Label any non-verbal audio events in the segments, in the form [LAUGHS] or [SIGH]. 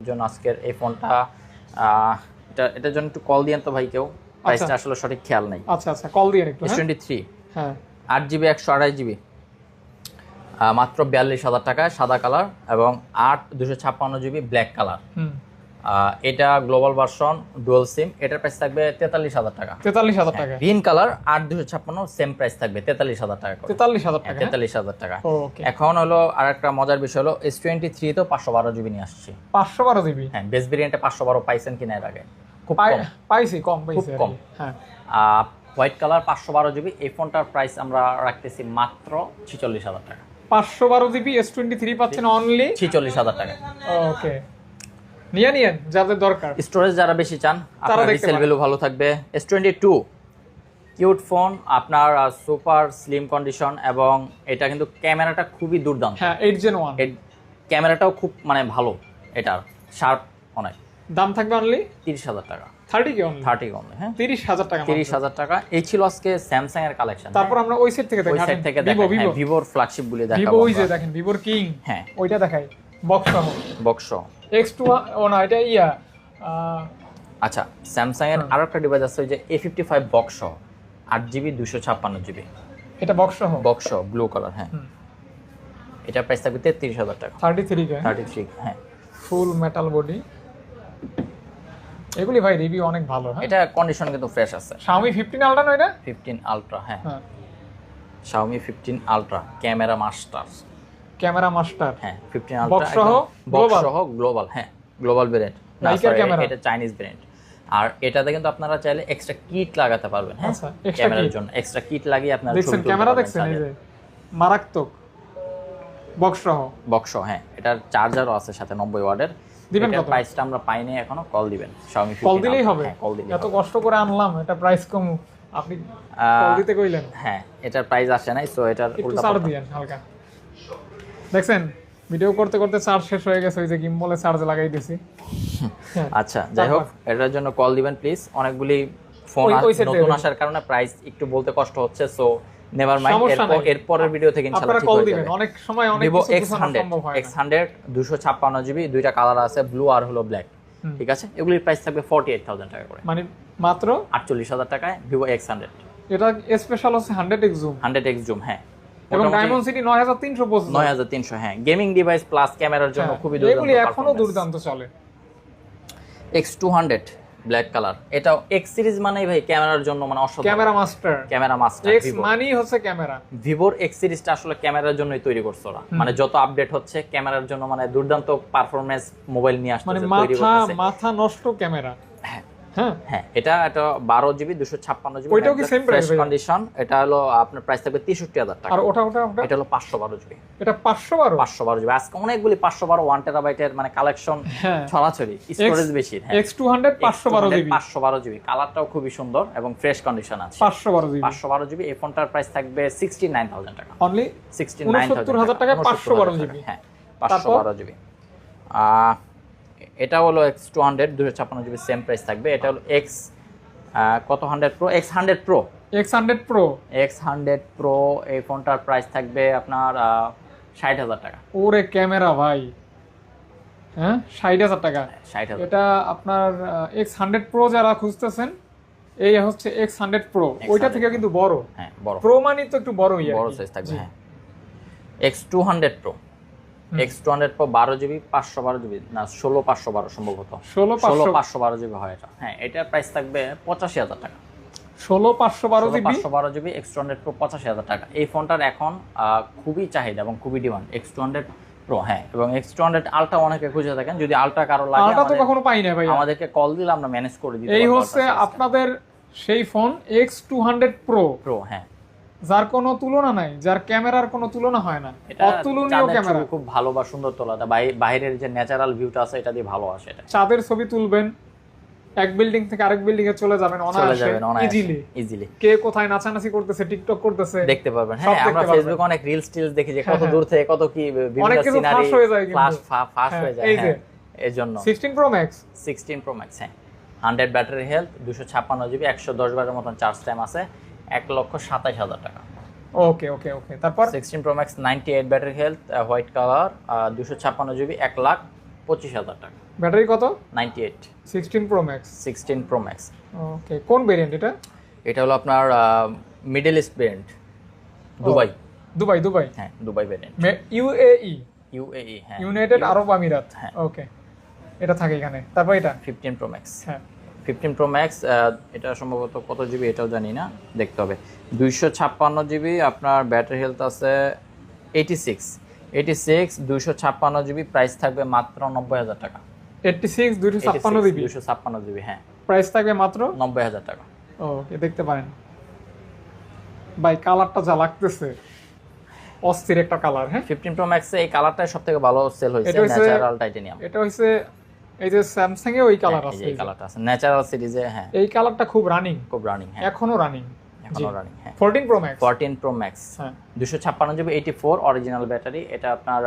জন্য আজকের এই ফোনটা এটা এটার জন্য একটু কল দিয়েন তো ভাই কেউ। প্রাইসটা আসলে সঠিক খেয়াল নাই। আচ্ছা আচ্ছা কল দিয়ে একটু এস হ্যাঁ? টোয়েন্টি থ্রি হ্যাঁ। আট জিবি একশো আড়াই জিবি মাত্র বিয়াল্লিশ হাজার টাকায় সাদা কালার এবং আট দুশো ছাপ্পান্ন জিবি ব্ল্যাক কালার এটা গ্লোবাল ভার্সন ডুয়াল সিম এটার প্রাইস থাকবে তেতাল্লিশ হাজার টাকা। তেতাল্লিশ হাজার টাকা। গ্রিন কালার আট দুশো ছাপ্পান্ন সেম প্রাইস থাকবে তেতাল্লিশ হাজার টাকা তেতাল্লিশ হাজার টাকা হ্যাঁ? তেতাল্লিশ হাজার টাকা। ওকে এখন হলো আর একটা মজার বিষয় হলো এস টোয়েন্টি থ্রি তো পাঁচশো বারো জিবি নিয়ে আসছে। পাঁচশো বারো জিবি হ্যাঁ বেস ভেরিয়েন্টে পাঁচশো বারো পাইছেন কিনা এর আগে? খুব কম। পাইছি কম পাইছি আর কম। হ্যাঁ। হোয়াইট কালার পাঁচশো বারো জিবি এই ফোনটার প্রাইস আমরা রাখতেছি মাত্র ছিচল্লিশ হাজার টাকা। পাঁচশো বারো জিবি এস টোয়েন্টি থ্রি পাচ্ছেন অনলি ছিচল্লিশ হাজার টাকা। ওকে নিয়ে নিয়েন যাদের দরকার। স্টোরেজ যারা বেশি চান আপনার রিসেল ভ্যালু ভালো থাকবে। S twenty two cute phone আপনার সুপার স্লিম কন্ডিশন এবং এটা কিন্তু ক্যামেরাটা খুবই দুর্দান্ত। হ্যাঁ এইট জেন ওয়ানের ক্যামেরাটাও খুব মানে ভালো এটার শার্প অনেক দাম থাকবে অনলি তিরিশ হাজার টাকা। থার্টি কি অনলি থার্টি কম হ্যাঁ। তিরিশ হাজার টাকা তিরিশ হাজার টাকা। এই ছিল আজকে স্যামসাং এর কালেকশন তারপর আমরা ওই সেট থেকে ওই দেখি। সাইড থেকে ভিভো দেখেন ভিভো ভিভোর ফ্ল্যাগশিপ গুলি ভিভো দেখাবো ওই যে দেখেন ভিভোর কিং হ্যাঁ। ওইটা দেখাই বক্স সহ। বক্স এক্স টু ও না এটা ইয়া আচ্ছা স্যামসাং এর আরও একটা ডিভাইস আছে ওই যে এ ফিফটি ফাইভ বক্স আট জিবি দুশো ছাপ্পান্ন জিবি এটা বক্স সহ? বক্স ব্লু কালার হ্যাঁ। এটা প্রাইস থাকবে তেত্রিশ হাজার টাকা। থার্টি থ্রি থার্টি থ্রি হ্যাঁ। ফুল মেটাল বডি এগুলি ভাই রিভিউ অনেক ভালো হ্যাঁ। এটা কন্ডিশন কিন্তু ফ্রেশ আছে। Xiaomi 15 আলট্রা নয় এটা ফিফটিন আলট্রা হ্যাঁ। Xiaomi fifteen ultra camera master camera master. হ্যাঁ ফিফটিন Box আলট্রা সহ বক্স সহ গ্লোবাল হ্যাঁ গ্লোবাল Leica এটা চাইনিজ ভেরিয়েন্ট আর এটাতে কিন্তু আপনারা চাইলে এক্সট্রা কিট লাগাতে পারবেন হ্যাঁ আচ্ছা, ক্যামেরার জন্য। এক্সট্রা কিট লাগিয়ে আপনারা দেখছেন ক্যামেরা দেখছেন এই যে মারাত্মক। বক্স সহ। বক্স হ্যাঁ এটার চার্জারও আছে সাথে নব্বই ওয়ার্ডের দিবেন কত? প্রাইসটা আমরা পাইনি এখনও কল দিবেন। Xiaomi কল দিলেই হবে। হ্যাঁ কল দিলেই এত কষ্ট করে আনলাম এটা প্রাইস কম আপনি কল দিতে কইলেন। হ্যাঁ এটার প্রাইস আসে নাই সো এটার উল্টা ছাড় পাল্টা। দিয়েন হালকা। দেখছেন? ভিডিও করতে করতে চার্জ শেষ হয়ে গেছে ওই যে গিম্বলে চার্জ লাগাই দিছি। [LAUGHS] হ্যাঁ, আচ্ছা যাই হোক এটার জন্য কল দিবেন প্লিজ অনেকগুলি ফোন নতুন আসার কারণে প্রাইস একটু বলতে কষ্ট হচ্ছে সো নেভার মাইন্ড এরপর। এরপরের ভিডিও থেকে ইনশাআল্লাহ আপনারা ঠিক কল হয়ে দিবেন। যাবে। অনেক সময় অনেক কিছু এক্স বোঝানো হান্ড্রেড সম্ভব হয় এক্স হান্ড্রেড দুশো ছাপ্পান্ন জিবি দুইটা কালার আছে ব্লু আর হলো ব্ল্যাক ঠিক আছে? এগুলির প্রাইস থাকবে ফর্টি এইট থাউজেন্ড টাকা করে। মানে মাত্র? আটচল্লিশ হাজার টাকায় ভিভো এক্স হান্ড্রেড এটা স্পেশাল হচ্ছে hundred X zoom hundred X zoom হ্যাঁ। এবং ডায়মন্ড সিটি নয় হাজার তিনশো পঁচিশ নয় হাজার তিনশো হ্যাঁ। গেমিং ডিভাইস প্লাস ক্যামেরার জন্য খুবই হ্যাঁ, এগুলি এখনও দুর্দান্ত চলে। X two hundred black colour এটা এক্স সিরিজ মানেই ভাই ক্যামেরার জন্য মানে অসাধারণ। Camera master camera master X মানি হচ্ছে ক্যামেরা ভিভোর এক্স সিরিজটা আসলে ক্যামেরার জন্যই তৈরি করছে ওরা। মানে যত আপডেট হচ্ছে ক্যামেরার জন্য মানে দুর্দান্ত পারফরমেন্স মোবাইল নিয়ে মানে আসছে তৈরি মাথা মাথা নষ্ট ক্যামেরা হ্যাঁ। হ্যাঁ এটা এটা বারো জিবি দুশো ছাপ্পান্ন জিবি ওইটাও কি price ভাইয়া? কন্ডিশন এটা হলো আপনার প্রাইস থাকবে তেষট্টি হাজার টাকা। আর ওটা ওটা এটা হলো পাঁচশো বারো জিবি এটা পাঁচশো বারো? পাঁচশো বারো জিবি আজকে অনেকগুলি পাঁচশো বারো ওয়ান টেরাবাইটের মানে কালেকশন হ্যাঁ। ছড়াছড়ি স্টোরেজ বেশি এক্স টু হান্ড্রেড পাঁচশো বারো জিবি পাঁচশো বারো জিবি কালারটাও খুবই সুন্দর এবং ফ্রেশ কন্ডিশন আছে। পাঁচশো বারো জিবি পাঁচশো বারো জিবি এই ফোনটার প্রাইস থাকবে সিক্সটি নাইন থাউজেন্ড টাকা অনলি সিক্সটি উনসত্তর হাজার টাকায় 512 জিবি। হ্যাঁ পাঁচশো বারো জিবি এটা হলো এক্স টু হান্ড্রেড দুশো ছাপ্পান্ন জিবি সেম প্রাইস থাকবে। এটা হলো এক্স কত hundred pro X hundred pro X hundred pro X hundred pro এই ফোনটার প্রাইস থাকবে আপনার ষাট হাজার টাকা। ওরে ক্যামেরা ভাই। হ্যাঁ? ষাট হাজার টাকা। ষাট হাজার। এটা আপনার এক্স হান্ড্রেড প্রো যারা খুঁজতেছেন এই হচ্ছে এক্স হান্ড্রেড প্রো ওইটা থেকে কিন্তু বড়। হ্যাঁ বড়। প্রো মানে তো একটু বড় বড় সাইজ থাকবে হ্যাঁ। X two hundred pro X two hundred pro বারো জিবি পাঁচশো বারো জিবি না ষোলো পাঁচশো বারো সম্ভবত। ষোলো ষোলো পাঁচশো বারো জিবি হয় এটা। হ্যাঁ এটার প্রাইস থাকবে পঁচাশি হাজার টাকা। ষোলো পাঁচশো বারো জিবি পাঁচশো বারো GB X two hundred pro পঁচাশি হাজার টাকা। এই ফোনটার এখন খুবই চাহিদা এবং খুবই demand X two hundred pro হ্যাঁ এবং এক্স টু হান্ড্রেড আলট্রা অনেকে খুঁজে থাকেন। যদি আলট্রা কারও লাগে আলটা তো কখনো পাই না ভাই আমাদেরকে কল দিলে আমরা ম্যানেজ করে দিই এই হচ্ছে আপনাদের সেই phone X two hundred pro pro হ্যাঁ। যার কোনো তুলনা নাই যার ক্যামেরার কোনো তুলনা হয় না অতুলনীয় ক্যামেরা খুব ভালো বা সুন্দর তোলা। বাইরের যে ন্যাচারাল ভিউটা আছে এটা দিয়ে ভালো আসে এটা চাঁদের ছবি তুলবেন এক বিল্ডিং থেকে আরেক বিল্ডিং এ চলে যাবেন অনায়াসে ইজিলি ইজিলি কে কোথায় নাচানাচি করতেছে টিকটক করতেছে দেখতে পারবেন হ্যাঁ আমরা। ফেসবুকে অনেক রিলস টিলস দেখি যে হ্যাঁ, কত হ্যাঁ। দূর থেকে কত কি বিভিন্ন সিনারি ফাঁস হয়ে যায় কিন্তু। ফ্লাশ ফাঁস হ্যাঁ, হয়ে যায় এই যে। হ্যাঁ এর জন্য sixteen pro max sixteen pro max হ্যাঁ হান্ড্রেড ব্যাটারি হেলথ দুশো ছাপ্পান্ন জিবি একশো দশ বারের মতন চার্জ টাইম আছে এক লক্ষ সাতাশ হাজার টাকা। ওকে ওকে ওকে তারপর? Sixteen pro max ninety eight battery health white colour দুশো ছাপ্পান্ন জিবি এক লাখ পঁচিশ হাজার টাকা। ব্যাটারি কত? Ninety eight sixteen pro max sixteen pro max okay কোন ভেরিয়েন্ট এটা? এটা হলো আপনার middle east variant Dubai. Dubai Dubai? হ্যাঁ দুবাই ভেরিয়েন্ট ইউএই ইউএই হ্যাঁ। ইউনাইটেড আরব আমিরাত হ্যাঁ। ওকে এটা থাকে এখানে। তারপর এটা? ফিফটিন প্রো ম্যাক্স হ্যাঁ। ফিফটিন প্রো ম্যাক্স এটা সম্ভবত কত জিবি এটাও জানি না দেখতে হবে। দুইশো ছাপ্পান্ন জিবি আপনার ব্যাটারি হেলথ আছে এইটি সিক্স এইটি সিক্স দুইশো ছাপ্পান্ন জিবি প্রাইস থাকবে মাত্র নব্বই হাজার টাকা। এইটটি সিক্স দুইশো ছাপ্পান্ন জিবি দুইশো ছাপ্পান্ন জিবি হ্যাঁ। প্রাইস থাকবে মাত্র? নব্বই হাজার টাকা। ওকে দেখতে পারেন। ভাই কালারটা যা লাগতেছে অস্থির একটা কালার হ্যাঁ? ফিফটিন প্রো ম্যাক্সে এই কালারটাই সব থেকে ভালো সেল হয়েছে ন্যাচারাল টাইটেনিয়াম এটা হচ্ছে এই যে স্যামসাং এ ওই কালার আছে এই কালারটা আছে। ন্যাচারাল সিরিজে হ্যাঁ। এই কালারটা খুব রানিং খুব রানিং হ্যাঁ। এখনও রানিং এখনও রানিং হ্যাঁ। Fourteen pro max fourteen pro max হ্যাঁ। দুশো ছাপ্পান্ন GB eighty four original battery এটা আপনার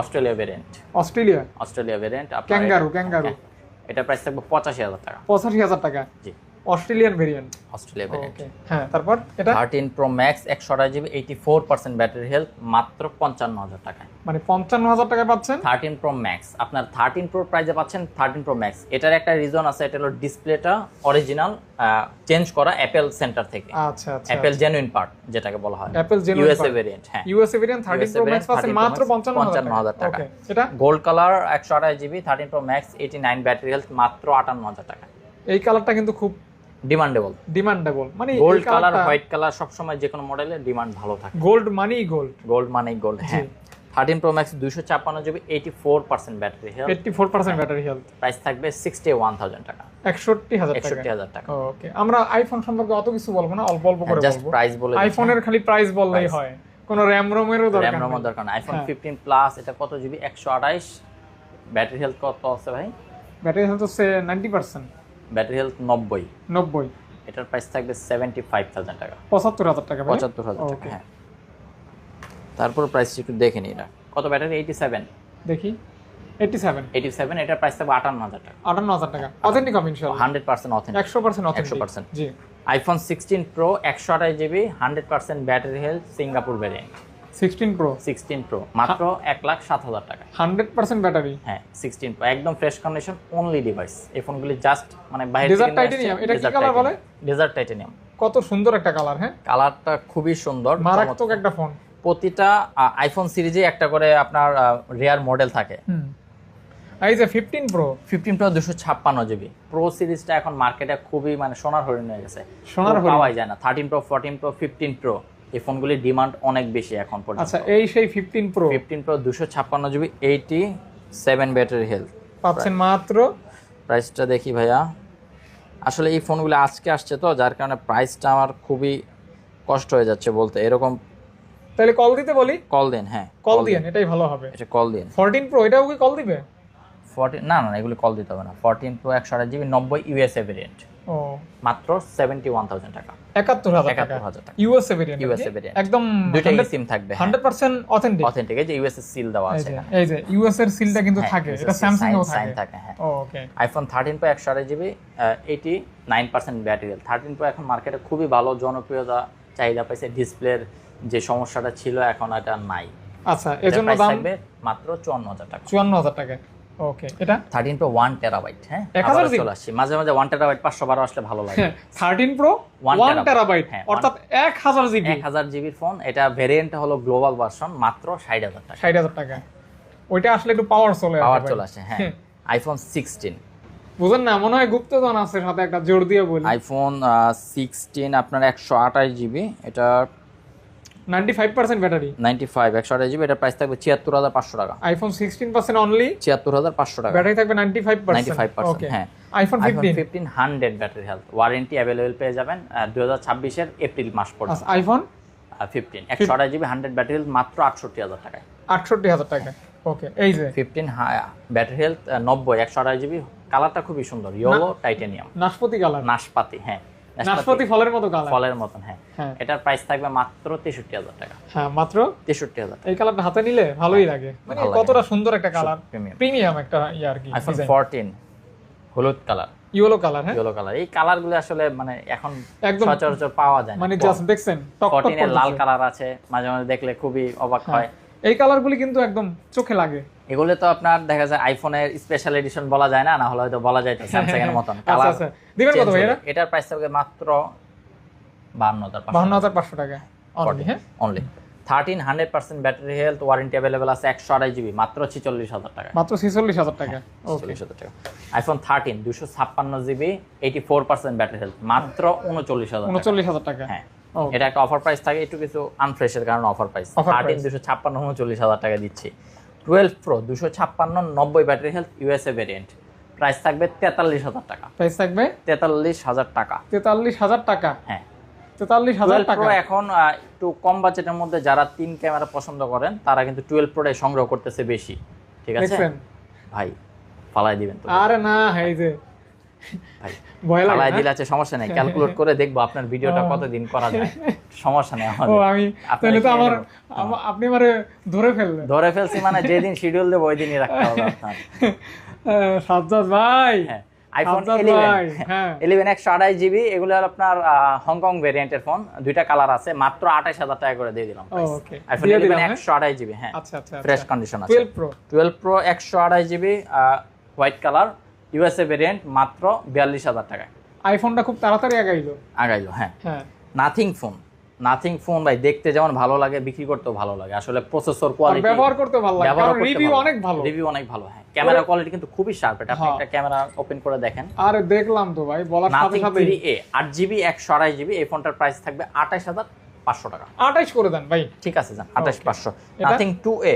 Australia variant Australia Australia variant kangaroo kangaroo এটা প্রাইস থাকবে পঁচাশি হাজার টাকা। পঁচাশি হাজার টাকা। জি। অস্ট্রেলিয়ান ভেরিয়েন্ট অস্ট্রেলিয়া ভেরিয়েন্ট হ্যাঁ তারপর এটা? থার্টিন প্রো ম্যাক্স একশো আঠাশ GB eighty four percent battery health মাত্র পঞ্চান্ন হাজার টাকায়। মানে পঞ্চান্ন হাজার টাকা পাচ্ছেন? থার্টিন প্রো ম্যাক্স আপনার থার্টিন প্রো প্রাইজে পাচ্ছেন থার্টিন প্রো ম্যাক্স এটার একটা রিজন আছে এটা হলো ডিসপ্লেটা অরিজিনাল চেঞ্জ করা অ্যাপেল সেন্টার থেকে। আচ্ছা আচ্ছা। অ্যাপেল জেনুইন পার্ট যেটাকে বলা হয়। অ্যাপেল জেনুইন ইউএসএ ভেরিয়েন্ট হ্যাঁ। USA variant thirteen USA pro max পাচ্ছেন মাত্র 55,000 টাকা। এটা? গোল্ড কালার একশো আঠাশ GB thirteen pro max eighty nine battery health মাত্র আটান্ন হাজার টাকা এই কালারটা কিন্তু খুব ডিমান্ডেবল ডিমান্ডেবল মানে গোল্ড কালার হোয়াইট কালার সবসময় যে কোনো মডেলে ডিমান্ড ভালো থাকে। গোল্ড মানি গোল্ড গোল্ড মানে গোল্ড হ্যাঁ। থার্টিন প্রো ম্যাক্স দুইশো ছাপ্পান্ন GB eighty four percent battery health eighty four percent battery health price থাকবে সিক্সটি ওয়ান থাউজেন্ড টাকা। একষট্টি হাজার টাকা। একষট্টি হাজার টাকা। ওকে আমরা আইফোন সম্পর্কে অত কিছু বলব না অল্প অল্প করে জাস্ট প্রাইস বলে আইফোনের খালি প্রাইস বললেই হয়। কোনো র্যাম রোমেরও দরকার র্যাম। রোমের দরকার না আইফোন হ্যাঁ। ফিফটিন প্লাস এটা কত জিবি একশো আঠাইশ ব্যাটারি হেলথ কত আছে ভাই? ব্যাটারি হেলথ হচ্ছে নাইনটি পার্সেন্ট ব্যাটারি হেলথ নব্বই। নব্বই। এটার প্রাইস থাকবে সেভেন্টি ফাইভ থাউজেন্ড টাকা। পঁচাত্তর হাজার টাকা পঁচাত্তর হাজার টাকা হ্যাঁ। তারপর প্রাইস একটু দেখে নিই না। কত ব্যাটারি এইটি সেভেন দেখি। এইটটি সেভেন এইটি সেভেন এটার প্রাইস থাকবে আটান্ন হাজার টাকা। আটান্ন হাজার টাকা। অথেন্টিক হবে ইনশাল্লাহ। হান্ড্রেড পার্সেন্ট অথেন্টিক একশো পার্সেন্ট অথেন্টিক 100% জি। আইফোন সিক্সটিন প্রো একশো আঠাশ GB hundred percent battery health Singapore variant sixteen pro sixteen pro মাত্র এক লাখ সাত হাজার টাকা। হান্ড্রেড পার্সেন্ট ব্যাটারি হ্যাঁ সিক্সটিন প্রো একদম ফ্রেশ কন্ডিশন অনলি ডিভাইস এই ফোনগুলি জাস্ট মানে বাইরে Desert Titanium, এটা কি colour বলে? ডেজার্ট টাইটেনিয়াম কত সুন্দর একটা কালার হ্যাঁ? কালারটা খুবই সুন্দর মারাত্মক একটা ফোন প্রতিটা আইফোন সিরিজে একটা করে আপনার রেয়ার মডেল থাকে। এই যে ফিফটিন প্রো ফিফটিন প্রো দুশো ছাপ্পান্ন জিবি প্রো সিরিজটা এখন মার্কেটে খুবই মানে সোনার হরিণ হয়ে গেছে। সোনার। পাওয়াই যায় না। Thirteen pro fourteen pro fifteen pro এই ফোনগুলির ডিমান্ড অনেক বেশি এখন পর্যন্ত। আচ্ছা এই সেই ফিফটিন প্রো ফিফটিন প্রো দুশো ছাপ্পান্ন GB eighty seven battery health পাচ্ছেন মাত্র? প্রাইসটা দেখি ভাইয়া। আসলে এই ফোনগুলো আজকে আসছে তো যার কারণে প্রাইসটা আমার খুবই কষ্ট হয়ে যাচ্ছে বলতে। এরকম তাহলে কল দিতে বলি? কল দিন হ্যাঁ কল দিয়েন এটাই ভালো হবে। এটা কল দিন। ফোরটিন প্রো এটাও কি কল দিবে? ফোরটিন না না না, এগুলো কল দিতে হবে না। ফোরটিন প্রো একশো আঠাশ জিবি নব্বই ইউএসএ ভেরিয়েন্ট ও। মাত্র টাকা। একাত্তর হাজার টাকা। একাত্তর হাজার টাকা। USA variant USA variant। একদম দুইটাই সিম থাকবে হান্ড্রেড পার্সেন্ট অথেন্টিক অথেন্টিক এই যে ইউএসএ সিল দেওয়া আছে এই যে ইউএস এর সিলটা কিন্তু থাকে। এটা স্যামসাং এও sign- sign থাকে থাকে হ্যাঁ okay iPhone pro GB eighty nine percent battery thirteen pro এখন মার্কেটে খুবই ভালো জনপ্রিয়তা চাহিদা পাইছে। ডিসপ্লের যে সমস্যাটা ছিল এখন এটা নাই। আচ্ছা এজন্য দাম মাত্র চুয়ান্ন হাজার টাকা। চুয়ান্ন হাজার টাকা। ওকে এটা? টেরাবাইট হ্যাঁ? এক হাজার আবারও জিবি? চলে আসছি। মাঝে মাঝে ওয়ান টেরাবাইট পাঁচশো বারো আসলে ভালো লাগে। থার্টিন প্রো One টেরাবাইট হ্যাঁ, অর্থাৎ এক হাজার জিবি। এক হাজার জিবির ফোন এটা ভেরিয়েন্ট হলো গ্লোবাল ভার্সন মাত্র ষাট হাজার টাকা। ষাট হাজার টাকা। ওইটা আসলে একটু পাওয়ার চলে আসে পাওয়ার চলে আসে হ্যাঁ। আইফোন সিক্সটিন বুঝেন না মনে হয় গুপ্তধন আছে সাথে একটা জোর দিয়ে বলি। আইফোন সিক্সটিন আপনার একশো আঠাশ জিবি এটা ব্যাটারি। জিবি প্রাইস থাকবে টাকা। আইফোন সিক্সটিন পার্সেন্ট অনলি ছিয়াত্তর হাজার পাঁচশো টাকা। ব্যাটারি থাকবে ninety five ninety five percent percent okay হ্যাঁ আইফোন ব্যাটারি হেলথ ওয়ারেন্টি পেয়ে যাবেন এপ্রিল মাস পর্যন্ত। আইফোন ফিফটিন একশো আঠাশ জিবি হান্ড্রেড ব্যাটারি হেলথ মাত্র আটষট্টি হাজার টাকায়। আটষট্টি হাজার ওকে এই যে। ফিফটিন ব্যাটারি হেলথ নব্বই একশো আঠাশ জিবি। কালারটা খুবই সুন্দর ইয়েলো টাইটেনিয়াম নাশপাতি কালার নাশপাতি হ্যাঁ। নাশপাতি ফলের মতো কালার ফলের মতন হ্যাঁ। হ্যাঁ। এটার প্রাইস থাকবে মাত্র তেষট্টি হাজার টাকা। হ্যাঁ মাত্র? তেষট্টি হাজার এই কালারটা হাতে নিলে ভালোই লাগে। মানে কতটা সুন্দর একটা কালার প্রিমিয়াম একটা ইয়ে আর কি আইফোন ফোরটিন হলুদ কালার ইয়েলো কালার হ্যাঁ? ইয়েলো কালার এই কালারগুলো আসলে মানে এখন একদম সচরাচর পাওয়া যায় না। মানে জাস্ট দেখছেন টক টক লাল কালার আছে মাঝে মাঝে দেখলে খুবই অবাক হ্যাঁ। হয় এই কালারগুলি কিন্তু একদম চোখে লাগে। এগুলো তো আপনার দেখা যায় আইফোনের স্পেশাল এডিশন বলা যায় না না হলে হয়তো বলা যায় স্যামসাং এর মতন। আচ্ছা, কালার আচ্ছা। দিবেন কত ভাই? এটার প্রাইস থাকবে মাত্র বান্ন হাজার বাহান্ন হাজার পাঁচশো টাকা। অনলি হ্যাঁ? Only thirteen hundred percent battery health warranty available আছে একশো আড়াই জিবি মাত্র ছিচল্লিশ হাজার টাকা। মাত্র ছেচল্লিশ হাজার টাকা। ওকে চল্লিশ হাজার টাকা। আইফোন থার্টিন দুশো ছাপ্পান্ন GB eighty four percent battery health মাত্র উনচল্লিশ হাজার টাকা। উনচল্লিশ হাজার টাকা। হ্যাঁ. এটা একটা অফার প্রাইস থাকে একটু কিছু আনফ্রেশের কারণে অফার প্রাইস থার্টিন দুশো ছাপ্পান্ন উনচল্লিশ হাজার টাকা দিচ্ছি। টুয়েলভ প্রো দুশো ছাপ্পান্ন নব্বই battery health USA variant price থাকবে তেতাল্লিশ হাজার টাকা। প্রাইস থাকবে? তেতাল্লিশ হাজার টাকা। তেতাল্লিশ হাজার টাকা? হ্যাঁ। তেতাল্লিশ হাজার টাকা? এখন একটু কম বাজেটের মধ্যে যারা তিন ক্যামেরা পছন্দ করেন তারা কিন্তু টুয়েলভ প্রোটাই সংগ্রহ করতেছে বেশি। ঠিক আছে? ভাই ফালাই দিবেন আরে না এই যে ভয় লাগে দিলে আছে সমস্যা নেই ক্যালকুলেট করে দেখব আপনার ভিডিওটা কতদিন করা যায়। সমস্যা নেই ও আমাদের আমি তাহলে তো আমার আপনি আমারে ধরে ফেললেন। ধরে ফেলছি মানে যেদিন শিডিউল দেবো ওই দিনই রাখতে হবে আপনার। [LAUGHS] সাজ্জাদ ভাই। হ্যাঁ আইফোন ইলেভেন হ্যাঁ। একশো আড়াই জিবি এগুলো আপনার হংকং ভেরিয়েন্টের ফোন দুইটা কালার আছে মাত্র আঠাশ হাজার টাকা করে দিয়ে দিলাম। আইফোন দিয়ে ইলেভেন দিলাম, হ্যাঁ? একশো জিবি হ্যাঁ। আচ্ছা আচ্ছা ফ্রেশ কন্ডিশন আছে। টুয়েলভ প্রো টুয়েলভ প্রো একশো GB white colour USA variant মাত্র বিয়াল্লিশ হাজার টাকায় আইফোনটা খুব তাড়াতাড়ি আগাইলো। আগাইলো হ্যাঁ। হ্যাঁ। নাথিং ফোন নাথিং ফোন ভাই দেখতে যেমন ভালো লাগে বিক্রি করতেও ভালো লাগে। আসলে প্রসেসর কোয়ালিটি ব্যবহার করতে ভালো লাগে কারণ রিভিউ অনেক ভালো। রিভিউ অনেক ভালো হ্যাঁ। ক্যামেরা কোয়ালিটি কিন্তু খুবই শার্প এটা আপনি হ্যাঁ। একটা ক্যামেরা ওপেন করে দেখেন। আরে দেখলাম তো ভাই বলার সাথে সাথে থ্রি এ আট জিবি একশো আড়াই জিবি এই ফোনটার প্রাইস থাকবে আঠাশ হাজার পাঁচশো টাকা। আঠাইশ করে দেন ভাই। ঠিক আছে যান আঠাশ পাঁচশো। এটা? Nothing two A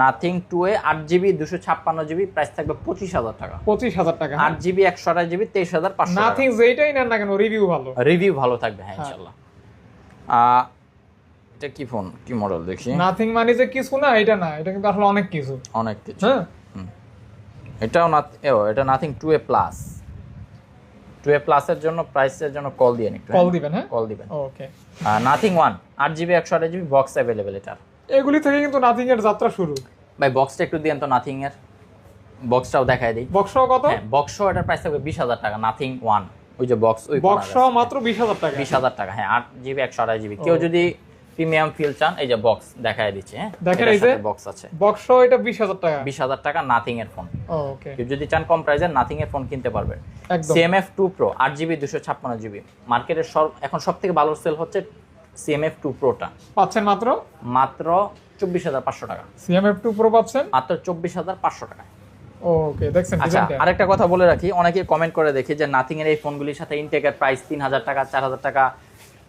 nothing two A আট জিবি দুশো ছাপ্পান্ন জিবি প্রাইস থাকবে পঁচিশ হাজার টাকা। পঁচিশ হাজার টাকা আট জিবি একশো আড়াই জিবি তেইশ হাজার পাঁচশো নাথিং যেটাই নেন না কেন রিভিউ ভালো। রিভিউ ভালো থাকবে হ্যাঁ ইনশাল্লাহ। আহ, এটা কি ফোন কি মডেল দেখি? নাথিং মানে যে কিছু না এটা না এটা কিন্তু আসলে অনেক কিছু। অনেক কিছু। হ্যাঁ। এটাও না এটা nothing two A plus two A প্লাসের জন্য প্রাইসের জন্য কল দিয়ে একটু কল দিবেন হ্যাঁ? কল দিবেন। ওকে নাথিং ওয়ান আট জিবি একশো আট জিবি বক্স অ্যাভেলেবেল এটার। এগুলি থেকে কিন্তু নাথিং এর যাত্রা শুরু। ভাই বক্সটা একটু দিয়েন তো নাথিং এর বক্সটাও দেখাই দিই। বক্সও কত? হ্যাঁ বক্স এটার প্রাইস থাকবে বিশ হাজার টাকা নাথিং ওয়ান ওই যে বক্স ওই বক্স মাত্র বিশ হাজার টাকা। বিশ হাজার টাকা হ্যাঁ আট জিবি একশো আড়াই জিবি কেউ যদি প্রিমিয়াম ফিল চান এই যে বক্স দেখাই দিচ্ছে হ্যাঁ দেখেন এই যে। বক্স আছে। বক্স এটা বিশ হাজার টাকা। বিশ হাজার টাকা নাথিং এর ফোন ওকে কেউ যদি চান কম প্রাইসের নাথিং এর ফোন কিনতে পারবেন একদম। সিএমএফ টু প্রো আট জিবি দুশো ছাপ্পান্ন জিবি মার্কেটের সব এখন সব থেকে ভালো সেল হচ্ছে সিএমএফ টু প্রোটা পাচ্ছেন মাত্র? মাত্র চব্বিশ হাজার পাঁচশো টাকা। সিএমএফ টু প্রো পাচ্ছেন? মাত্র চব্বিশ হাজার পাঁচশো টাকা ওকে দেখছেন আচ্ছা আরেকটা কথা বলে রাখি অনেকে কমেন্ট করে দেখি যে নাথিং এর এই ফোনগুলির সাথে ইনটেকের প্রাইস তিন হাজার টাকা চার হাজার টাকা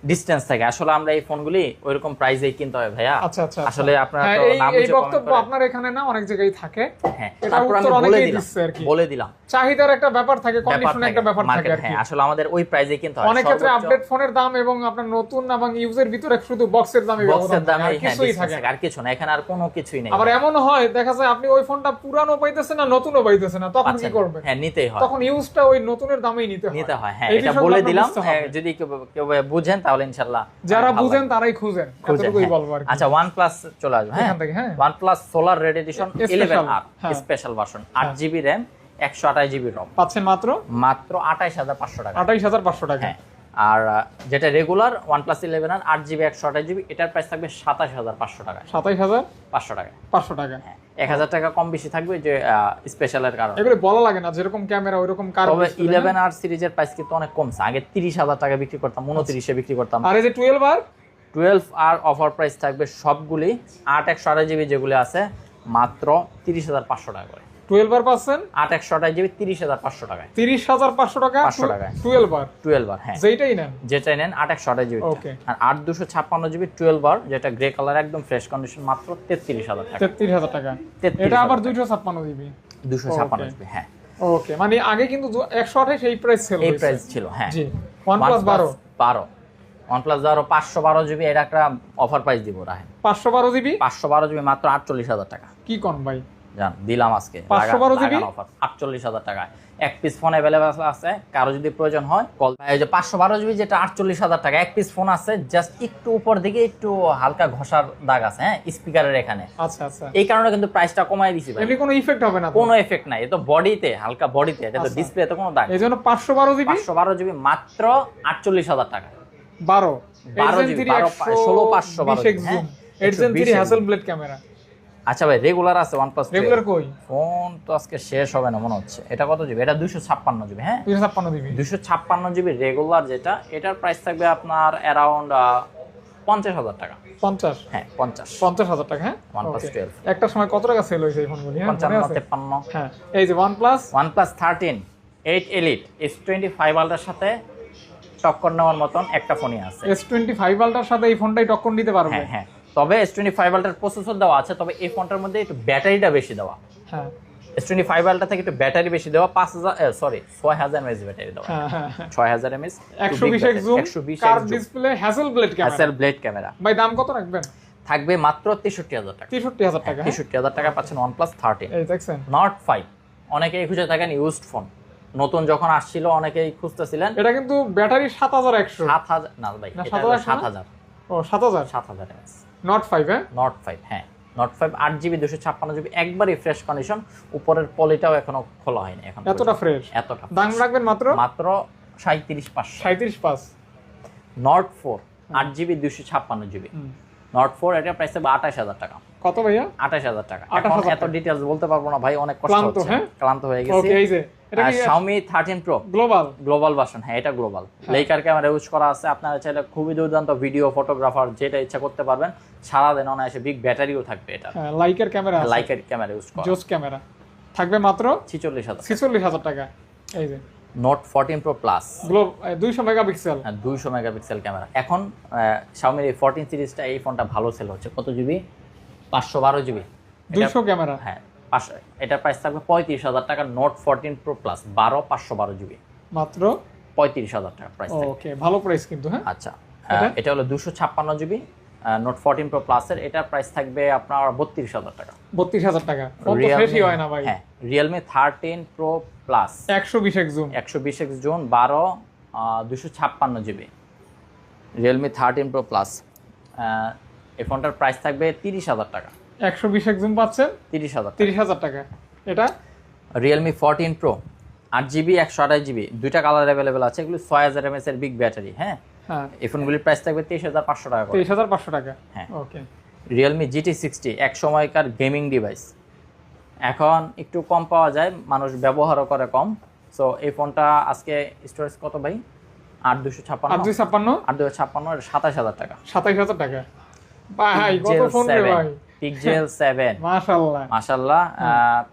ডিস্টেন্স থাকে। আসলে আমরা এই ফোনগুলি ওইরকম প্রাইসেই কিনতে হয় ভাইয়া। আচ্ছা আচ্ছা আচ্ছা। আসলে আপনারা হ্যাঁ, তো এই- না এই বক্তব্য আপনার এখানে না অনেক জায়গায় থাকে। হ্যাঁ তারপর আমি বলে দিলাম। বলে দিলাম। চাহিদার একটা ব্যাপার থাকে ব্যাপার কন্ডিশন একটা ব্যাপার থাকে আর হ্যাঁ আসলে আমাদের ওই প্রাইসে কিনতে হয়। অনেক ক্ষেত্রে আপডেট ফোনের দাম এবং আপনার নতুন এবং ইউজের ভিতরে শুধু বক্সের দামে বক্সের দামে আর হ্যাঁ কিছুই থাকে আর কিছু না এখানে আর কোনো কিছুই নেই। আবার এমন হয় দেখা যায় আপনি ওই ফোনটা পুরানো পাইতেছেন না নতুনও পাইতেছেন না তখন কি। করবেন? হ্যাঁ নিতেই হয়। তখন ইউজটা ওই নতুনের দামেই নিতে হয়। নিতে হয় হ্যাঁ এটা বলে দিলাম হ্যাঁ, যদি কেউ বুঝেন তাহলে ইনশাল্লাহ যারা বুঝেন। তারাই খুঁজেন এতটুকুই হ্যাঁ। বলব আর আচ্ছা ওয়ান প্লাস চলে আসবে হ্যাঁ? হ্যাঁ। One plus solar red edition Special, eleven R হ্যাঁ। স্পেশাল ভার্সন আট জিবি র্যাম একশো আঠাশ জিবি রম পাচ্ছেন মাত্র? মাত্র আঠাইশ হাজার পাঁচশো টাকা। আঠাইশ হাজার পাঁচশো টাকা। হ্যাঁ। আর যেটা regular one plus eleven R আট জিবি একশো আঠাশ জিবি এটার প্রাইস থাকবে সাতাশ হাজার পাঁচশো টাকা। সাতাইশ হাজার? পাঁচশো টাকা। পাঁচশো টাকা। হ্যাঁ এক হাজার টাকা কম বেশি থাকবে যে স্পেশালের কারণে। এগুলো বলা লাগে না যেরকম ক্যামেরা ওইরকম কার তবে ইলেভেন আর সিরিজের প্রাইস কিন্তু অনেক কমছে। আগে তিরিশ হাজার টাকা বিক্রি করতাম উনত্রিশে বিক্রি করতাম। আর এই যে twelve R twelve R offer price থাকবে সবগুলি আট একশো আঠাশ জিবি যেগুলি আছে মাত্র তিরিশ হাজার পাঁচশো টাকা করে। টুয়েলভ আর পাচ্ছেন? আট একশো আঠাশ জিবি তিরিশ হাজার পাঁচশো টাকায়। তিরিশ হাজার পাঁচশো টাকা 500 টাকায়। টুয়েলভ আর টুয়েলভ আর হ্যাঁ। যেইটাই নেন। যেটাই নেন আট একশো আঠাশ জিবি আর আট দুশো ছাপ্পান্ন জিবি টুয়েলভ যেটা গ্রে কালার একদম ফ্রেশ কন্ডিশন মাত্র তেত্রিশ হাজার টাকা। তেত্রিশ হাজার টাকা। এটা আবার টাকা। ছাপ্পান্ন জিবি। দুশো ছাপ্পান্ন জিবি হ্যাঁ। ওকে মানে আগে কিন্তু একশো এই প্রাইস সেল এই প্রাইস ছিল হ্যাঁ। জি। ওয়ান প্লাস বারো। বারো। ওয়ান প্লাস বারো পাঁচশো বারো জিবি এটা একটা অফার প্রাইস দিব রাহেন পাঁচশো বারো জিবি? পাঁচশো বারো জিবি মাত্র আটচল্লিশ হাজার টাকা। কি কন ভাই? জান দিলাম আজকে। 512 জিবি? অফার আটচল্লিশ হাজার টাকা। এক পিস ফোন অ্যাভেলেবেল আছে কারও যদি প্রয়োজন হয় কল যে পাঁচশো বারো জিবি যেটা আটচল্লিশ হাজার টাকা এক পিস ফোন আছে জাস্ট একটু উপর দিকে একটু হালকা ঘষার দাগ আছে হ্যাঁ স্পিকারের এখানে। আচ্ছা আচ্ছা। এই কারণে কিন্তু প্রাইসটা কমাই দিছি ভাই। কোনো ইফেক্ট হবে না কোনো এফেক্ট নাই তো বডিতে হালকা বডিতে এটা তো আচ্ছা। ডিসপ্লেতে কোনো দাগ এই জন্য পাঁচশো বারো জিবি পাঁচশো বারো জিবি মাত্র আটচল্লিশ হাজার টাকা। বারো। বারো জিবি বারো ষোলো পাঁচশো বারো জিবি, হ্যাঁ? হ্যাসেল ব্লেড ক্যামেরা আচ্ছা ভাই রেগুলার আছে প্লাস রেগুলার কই? ফোন তো আজকে শেষ হবে না মনে হচ্ছে। এটা কত জিবি এটা দুশো ছাপ্পান্ন জিবি হ্যাঁ? দুইশো ছাপ্পান্ন দিবি দুশো ছাপ্পান্ন জিবি রেগুলার যেটা এটার প্রাইস থাকবে আপনার অ্যারাউন্ড পঞ্চাশ হাজার টাকা। পঞ্চাশ? হ্যাঁ পঞ্চাশ। পঞ্চাশ হাজার টাকা হ্যাঁ? One plus. টুয়েলভ একটা সময় কত টাকা সেল হয়েছে এই ফোনগুলি হ্যাঁ? পঞ্চান্ন? তেপ্পান্ন। হ্যাঁ। এই যে one plus one plus thirteen eight elite S twenty five ultra সাথে টক্কর নেওয়ার মতন একটা ফোনই আছে। এস টোয়েন্টি ফাইভ আলটার সাথে এই ফোনটাই টক্কর দিতে পারবে? হ্যাঁ হ্যাঁ। তবে S twenty five ultra processor দেওয়া আছে তবে এই ফোনটার মধ্যে একটু ব্যাটারিটা বেশি দেওয়া। হ্যাঁ। এস টোয়েন্টি ফাইভ আলটা থেকে একটু ব্যাটারি বেশি দেওয়া পাঁচ হাজার সরি ছয় হাজার এমএস ব্যাটারি দেওয়া। হ্যাঁ হ্যাঁ হ্যাঁ। ছয় হাজার এমএস একশো বিশ একশো বিশ display Hasselblad camera Hasselblad camera ভাই দাম কত রাখবেন? থাকবে মাত্র তেষট্টি হাজার টাকা। তেষট্টি হাজার টাকা? তেষট্টি হাজার টাকা পাচ্ছেন one plus thirteen Nord five অনেকেই খুঁজে থাকেন ইউজড ফোন নতুন যখন আসছিল অনেকেই খুঁজতেছিলেন। এটা কিন্তু ব্যাটারি সাত হাজার একশো। সাত হাজার না ভাই এটা 7,000 সাত হাজার। ও সাত হাজার? সাত হাজার এমএস নট ফাইভ হ্যাঁ নট ফাইভ হ্যাঁ। নট ফাইভ আট জিবি দুশো ছাপ্পান্ন জিবি একবারই ফ্রেশ কন্ডিশন উপরের পলিটাও এখনও খোলা হয়নি এখন এতটা ফ্রেশ এতটা দাম রাখবেন মাত্র? মাত্র সাঁত্রিশ পাঁচ সাঁত্রিশ পাঁচ। নট ফোর আট জিবি দুশো ছাপ্পান্ন জিবি নট ফোর এটা প্রাইস হবে আঠাশ হাজার টাকা। কত ভাইয়া? আঠাশ হাজার টাকা। এখন এত ডিটেলস বলতে পারব না ভাই অনেক কষ্ট ক্লান্ত, হচ্ছে। হ্যাঁ? ক্লান্ত হয়ে গেছি। এই যে Xiaomi thirteen pro global global version হ্যাঁ এটা গ্লোবাল লেকার ক্যামেরা ইউজ করা আছে আপনারা চাইলে খুবই দুর্দান্ত ভিডিও ফটোগ্রাফার যেটা ইচ্ছা করতে পারবেন সারাদিন অনায়াসে বিগ ব্যাটারিও থাকবে এটা। হ্যাঁ লাইকের ক্যামেরা লাইকার ক্যামেরা ইউজ করা। জোস ক্যামেরা থাকবে মাত্র ছিচল্লিশ হাজার ছেচল্লিশ হাজার টাকা। এই যে। নোট ফোরটিন প্রো প্লাস দুইশো মেগাপিক্সেল দুইশো মেগাপিক্সেল ক্যামেরা এখন শাওমির এই ফোরটিন সিরিজটা এই ফোনটা ভালো সেল হচ্ছে। কত জিবি পাঁচশো বারো জিবি। দুইশো ক্যামেরা? হ্যাঁ পাঁচশো এটার প্রাইস থাকবে পঁয়ত্রিশ হাজার টাকা নোট ফোরটিন প্রো প্লাস বারো পাঁচশো বারো জিবি। মাত্র? পঁয়ত্রিশ হাজার টাকা প্রাইস ওকে ভালো প্রাইস কিন্তু হ্যাঁ? আচ্ছা এটা? হলো দুশো ছাপ্পান্ন জিবি নোট ফোরটিন প্রো প্লাসের এটার প্রাইস থাকবে আপনার বত্রিশ হাজার টাকা। বত্রিশ হাজার টাকা। ফ্রেশই হয় না ভাই। হ্যাঁ রিয়েলমি থার্টিন প্রো প্লাস একশো বিশ এক জুম একশো বিশ এক্স জুন বারো দুশো ছাপ্পান্ন GB. Realme thirteen pro plus এই ফোনটার প্রাইস থাকবে তিরিশ হাজার টাকা। একশো বিশ এক পাচ্ছেন? তিরিশ হাজার তিরিশ হাজার টাকা। এটা? রিয়েলমি ফোরটিন প্রো আট জিবি একশো আঠাশ জিবি দুইটা কালার অ্যাভেলেবেল আছে। এগুলো ছয় হাজার এমএস এর বিগ ব্যাটারি হ্যাঁ? হ্যাঁ। এই ফোনগুলির প্রাইস থাকবে তেইশ হাজার পাঁচশো টাকা তেইশ হাজার পাঁচশো টাকা। হ্যাঁ। ওকে রিয়েলমি জিটি সিক্সটি এক সময়কার গেমিং ডিভাইস এখন একটু কম পাওয়া যায় মানুষ ব্যবহারও করে কম। সো এই ফোনটা আজকে স্টোরেজ কত ভাই? আট দুশো ছাপ্পান্ন। আর দুই ছাপ্পান্ন। আট দুশো ছাপ্পান্ন সাতাশ হাজার টাকা। সাতাইশ হাজার টাকা। ভাই কত ফোন রে ভাই? পিকজেল সেভেন মাশাল্লাহ মাশাল্লাহ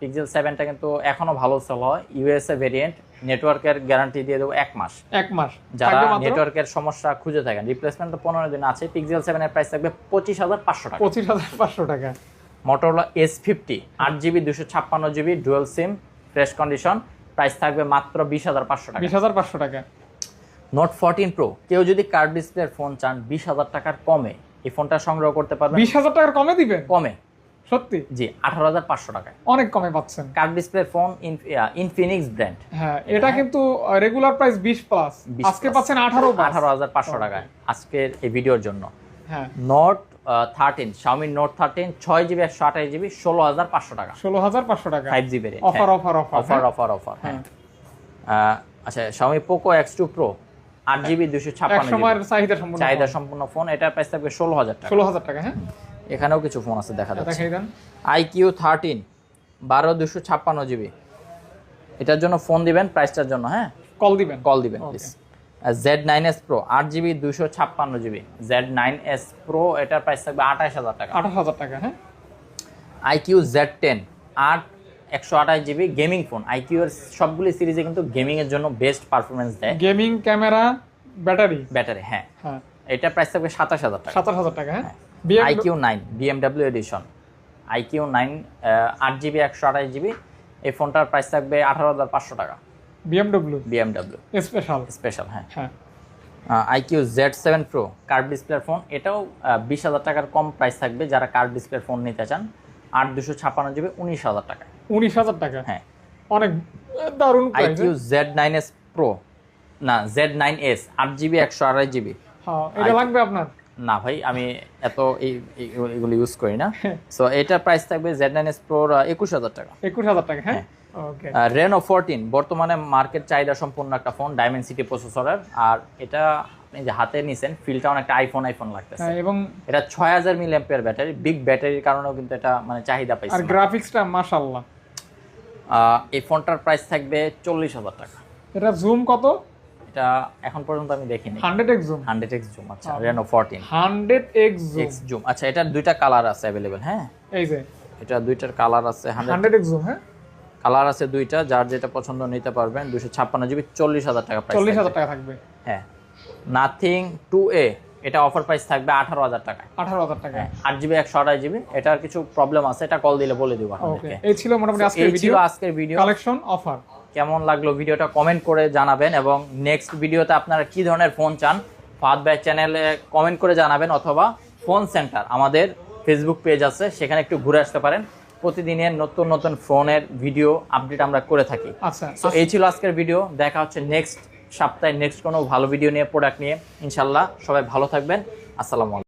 পিকজেল সেভেনটা কিন্তু এখনও ভালো সেল হয়। ইউএসএ ভেরিয়েন্ট নেটওয়ার্কের গ্যারান্টি দিয়ে দেবো এক মাস। এক মাস। যারা মাত্র? নেটওয়ার্কের সমস্যা খুঁজে থাকেন রিপ্লেসমেন্ট তো পনেরো দিন আছে। পিকজেল সেভেনের প্রাইস থাকবে পঁচিশ হাজার পাঁচশো টাকা। পঁচিশ হাজার পাঁচশো টাকা। মোটরোলা এস ফিফটি আট জিবি দুশো ছাপ্পান্ন GB dual SIM fresh condition price থাকবে মাত্র বিশ হাজার পাঁচশো টাকা। বিশ হাজার পাঁচশো টাকা। নোট ফোরটিন প্রো কেউ যদি কার্ড ডিসপ্লের ফোন চান বিশ হাজার টাকার কমে। এই ফোনটা সংগ্রহ করতে পারবেন। বিশ হাজার টাকার কমে দিবেন? কমে। সত্যি? জি আঠারো হাজার পাঁচশো টাকায় অনেক কমে পাচ্ছেন। কার্ড ডিসপ্লের ফোন ইনফিনিক্স ব্র্যান্ড হ্যাঁ এটা কিন্তু রেগুলার প্রাইস বিশ প্লাস আজকে পাচ্ছেন আঠারো আঠারো হাজার পাঁচশো টাকায় আজকের এই ভিডিওর জন্য। হ্যাঁ। Note thirteen Xiaomi Note thirteen ছয় জিবি একশো আঠাশ জিবি ষোলো হাজার পাঁচশো টাকা। ষোলো হাজার পাঁচশো টাকা। Five GB offer offer offer offer offer offer হ্যাঁ। আহ, আচ্ছা Xiaomi Poco X two pro আট জিবি দুশো ছাপ্পান্ন চাহিদা সম্পূর্ণ চাহিদা সম্পূর্ণ ফোন এটার প্রাইস থাকবে ষোলো হাজার টাকা। ষোলো হাজার টাকা হ্যাঁ? এখানেও কিছু ফোন আছে দেখা যাচ্ছে। আইকিউ থার্টিন বারো দুশো ছাপ্পান্ন জিবি এটার জন্য ফোন দিবেন প্রাইসটার জন্য হ্যাঁ? কল দিবেন। কল দিবেন please Z nine S pro আট জিবি দুশো ছাপ্পান্ন GB Z nine S pro এটার প্রাইস থাকবে আঠাশ হাজার টাকা। আঠাশ হাজার টাকা হ্যাঁ? আইকিউ জেড টেন আট একশো আঠাশ জিবি গেমিং ফোন আইকিউ এর সবগুলি সিরিজে কিন্তু গেমিং এর জন্য বেস্ট পারফরমেন্স দেয়। গেমিং ক্যামেরা ব্যাটারি ব্যাটারি হ্যাঁ। হ্যাঁ। এটা প্রাইস থাকবে সাতাশ হাজার টাকা। সাতাশ হাজার টাকা হ্যাঁ? IQOO nine BMW edition iQOO nine আট জিবি একশো আঠাশ জিবি। এই ফোনটার প্রাইস থাকবে আঠারো হাজার পাঁচশো টাকা। বিএমডব্লিউ বিএমডাব্লিউ স্পেশাল স্পেশাল হ্যাঁ। হ্যাঁ। IQOO Z seven pro curve ডিসপ্লের ফোন এটাও বিশ হাজার টাকার কম প্রাইস থাকবে। যারা কার্ভ ডিসপ্লের ফোন নিতে চান আট দুশো ছাপ্পান্ন জিবি উনিশ হাজার টাকা উনিশ হাজার টাকা। হ্যাঁ। অনেক দারুণ iQOO Z nine S pro না জেড নাইন এস আট জিবি একশো আড়াই জিবি। হ্যাঁ এটা লাগবে আপনার? না ভাই আমি এত এগুলো ইউজ করি না। সো এটার প্রাইস থাকবে জেড নাইন এস প্রোর একুশ হাজার টাকা। একুশ হাজার টাকা হ্যাঁ? রেনো ফোরটিন বর্তমানে মার্কেট চাহিদা সম্পূর্ণ একটা ফোন ডায়মেন্সিটি প্রসেসরের আর এটা আপনি যে হাতে নিছেন ফিলটা অনেকটা আইফোন আইফোন লাগতেছে। হ্যাঁ, এবং এটা ছয় হাজার মিলি ব্যাটারি বিগ ব্যাটারির কারণেও কিন্তু এটা মানে চাহিদা আর পাইছে। না। গ্রাফিক্সটা মাশাআল্লাহ। আহ, এই ফোনটার প্রাইস থাকবে চল্লিশ হাজার টাকা। এটা জুম কত? এটা এখন পর্যন্ত আমি দেখিনি। Hundred X zoom hundred X zoom আচ্ছা Reno fourteen hundred X zoom আচ্ছা এটার দুইটা কালার আছে অ্যাভেলেবেল হ্যাঁ? এই যে। এটা দুইটার কালার আছে হান্ড্রেড হান্ড্রেড এক্স জুম হ্যাঁ? কালার আছে দুইটা যার যেটা পছন্দ নিতে পারবেন দুশো ছাপ্পান্ন জিবি চল্লিশ হাজার টাকা প্রাইস চল্লিশ হাজার টাকা থাকবে। হ্যাঁ। নাথিং টু এ এটা অফার প্রাইস থাকবে আঠারো হাজার টাকা আঠারো হাজার টাকা। হ্যাঁ আট জিবি একশো আঠাশ জিবি এটার কিছু প্রবলেম আছে এটা কল দিলে বলে দিব আপনাদেরকে। এই ছিল মোটামুটি আজকের ভিডিও আজকের ভিডিও কালেকশন অফার কেমন লাগল ভিডিওটা কমেন্ট করে জানাবেন এবং নেক্সট ভিডিওতে আপনারা কি ধরনের ফোন চান ফাদ ব্যাচ চ্যানেলে কমেন্ট করে জানাবেন অথবা ফোন সেন্টার আমাদের ফেসবুক পেজ আছে সেখানে একটু ঘুরে আসতে পারেন। প্রতিদিনের নতুন নতুন ফোনের ভিডিও আপডেট আমরা করে থাকি। আচ্ছা তো এই ছিল আজকের ভিডিও দেখা হচ্ছে নেক্সট সপ্তাহে নেক্সট কোনো ভালো ভিডিও নিয়ে প্রোডাক্ট নিয়ে ইনশাল্লাহ সবাই ভালো থাকবেন। আসসালামু আলাইকুম।